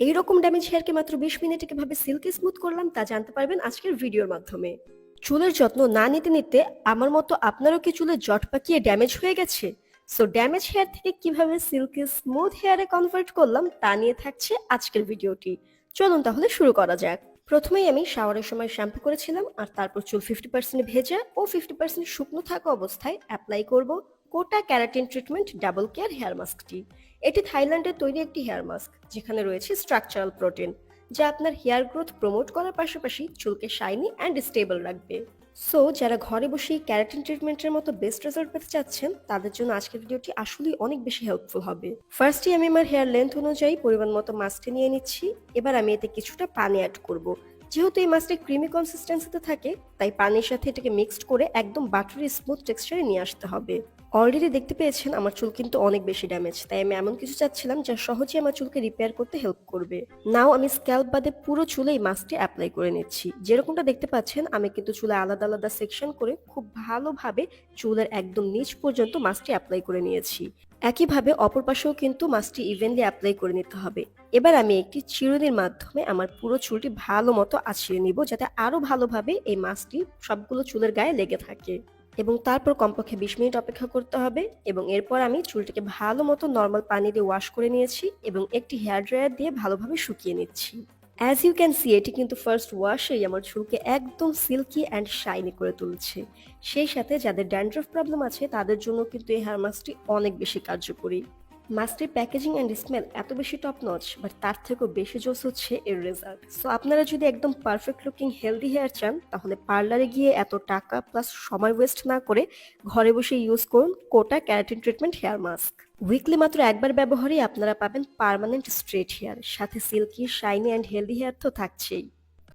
এইরকম ড্যামেজ হেয়ারকে মাত্র বিশ মিনিটে কীভাবে সিল্কি স্মুথ করলাম তা জানতে পারবেন আজকের ভিডিওর মাধ্যমে। চুলের যত্ন না নিতে নিতে আমার মতো আপনারও কি চুলে জট পাকিয়ে ড্যামেজ হয়ে গেছে? সো ড্যামেজ হেয়ার থেকে কীভাবে সিল্কি স্মুথ হেয়ারে কনভার্ট করলাম তা নিয়ে থাকছে আজকের ভিডিওটি। চলুন তাহলে শুরু করা যাক। প্রথমেই আমি শাওয়ারের সময় শ্যাম্পু করেছিলাম আর তারপর চুল ফিফটি পার্সেন্ট ভেজা ও ফিফটি পার্সেন্ট শুকনো থাকা অবস্থায় অ্যাপ্লাই করব। কোটা keratin treatment double care hair মাস্কটি এটি থাইল্যান্ডের তৈরি একটি হেয়ার মাস্ক, যেখানে রয়েছে স্ট্রাকচারাল প্রোটিন, যা আপনার হেয়ার গ্রোথ প্রমোট করার পাশাপাশি চুলকে শাইনি অ্যান্ড স্টেবল রাখবে। সো, যারা ঘরে বসেই ক্যারাটিন ট্রিটমেন্টের মতো বেস্ট রেজাল্ট পেতে চাচ্ছেন, তাদের জন্য আজকের ভিডিওটি আসলেই অনেক বেশি হেল্পফুল হবে। ফার্স্টে আমি আমার হেয়ার লেন্থ অনুযায়ী পরিমাণ মতো মাস্কটি নিয়ে নিচ্ছি। এবার আমি এতে কিছুটা পানি অ্যাড করব। যেহেতু এই মাছটি ক্রিমি কনসিস্টেন্সিতে থাকে, তাই পানির সাথে এটাকে মিক্সড করে একদম বাটারি স্মুথ টেক্সচারে নিয়ে আসতে হবে। অলরেডি দেখতে পেয়েছেন আমার চুল কিন্তু অনেক বেশি ড্যামেজ তাই আমি এমন কিছু চাচ্ছিলাম যা সহজে আমার চুলকে রিপেয়ার করতে হেল্প করবে। নাও আমি স্ক্যাল্প বাদে পুরো চুলে এই মাস্কটি অ্যাপ্লাই করে নিচ্ছি। যেরকমটা দেখতে পাচ্ছেন, আমি কিন্তু চুলে আলাদা আলাদা সেকশন করে খুব ভালোভাবে চুলের একদম নিচ পর্যন্ত মাস্কটি অ্যাপ্লাই করে নিয়েছি। একইভাবে অপর পাশেও কিন্তু মাস্কটি ইভেনলি অ্যাপ্লাই করে নিতে হবে। এবার আমি একটি চিরুনির মাধ্যমে আমার পুরো চুলটি ভালো মতো আছিয়ে নিব, যাতে আরও ভালোভাবে এই মাস্কটি সবগুলো চুলের গায়ে লেগে থাকে। এবং তারপর কমপক্ষে বিশ মিনিট অপেক্ষা করতে হবে এবং এরপর আমি চুলটিকে ভালো মতো নর্মাল পানি দিয়ে ওয়াশ করে নিয়েছি এবং একটি হেয়ার ড্রায়ার দিয়ে ভালোভাবে শুকিয়ে নিচ্ছি। অ্যাজ ইউ ক্যান সি এটি কিন্তু ফার্স্ট ওয়াশেই আমার চুলকে একদম সিল্কি অ্যান্ড শাইনি করে তুলছে। সেই সাথে যাদের ড্যান্ড্রফ প্রবলেম আছে, তাদের জন্য কিন্তু এই হেয়ার মাস্কটি অনেক বেশি কার্যকরী। মাস্কটির প্যাকেজিং অ্যান্ড স্মেল এত বেশি টপ নচ বাট তার থেকেও বেশি জোস হচ্ছে এর রেজাল্ট সো আপনারা যদি একদম পারফেক্ট লুকিং হেলদি হেয়ার চান, তাহলে পার্লারে গিয়ে এত টাকা প্লাস সময় ওয়েস্ট না করে ঘরে বসে ইউজ করুন কোটা keratin treatment hair mask weekly মাত্র একবার ব্যবহারেই আপনারা পাবেন পার্মানেন্ট স্ট্রেট হেয়ার সাথে silky shiny and healthy hair তো থাকছেই।